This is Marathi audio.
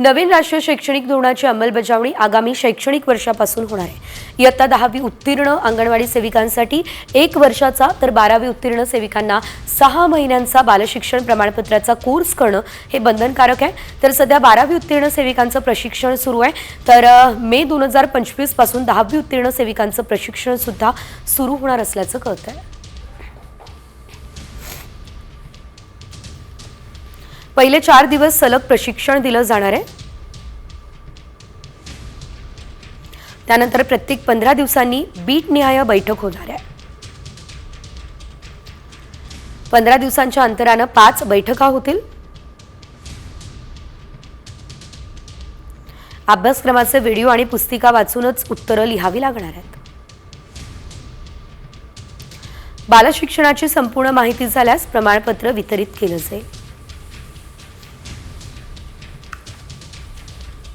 नवीन राष्ट्रीय शैक्षणिक धोरणाची अंमलबजावणी आगामी शैक्षणिक वर्षापासून होणार आहे. इयत्ता दहावी उत्तीर्ण अंगणवाडी सेविकांसाठी एक वर्षाचा तर बारावी उत्तीर्ण सेविकांना सहा महिन्यांचा बालशिक्षण प्रमाणपत्राचा कोर्स करणं हे बंधनकारक आहे. तर सध्या बारावी उत्तीर्ण सेविकांचं प्रशिक्षण सुरू आहे. तर मे दोन हजार पंचवीसपासून दहावी उत्तीर्ण सेविकांचं प्रशिक्षण सुद्धा सुरू होणार असल्याचं कळत आहे पहिले चार दिवस सलग प्रशिक्षण दिलं जाणार आहे. त्यानंतर प्रत्येक पंधरा दिवसांनी बीट निहाय बैठक होणार आहे. पंधरा दिवसांच्या अंतरानं पाच बैठका होतील. अभ्यासक्रमाचे व्हिडिओ आणि पुस्तिका वाचूनच उत्तरं लिहावी लागणार आहेत. बालशिक्षणाची संपूर्ण माहिती झाल्यास प्रमाणपत्र वितरित केलं जाईल.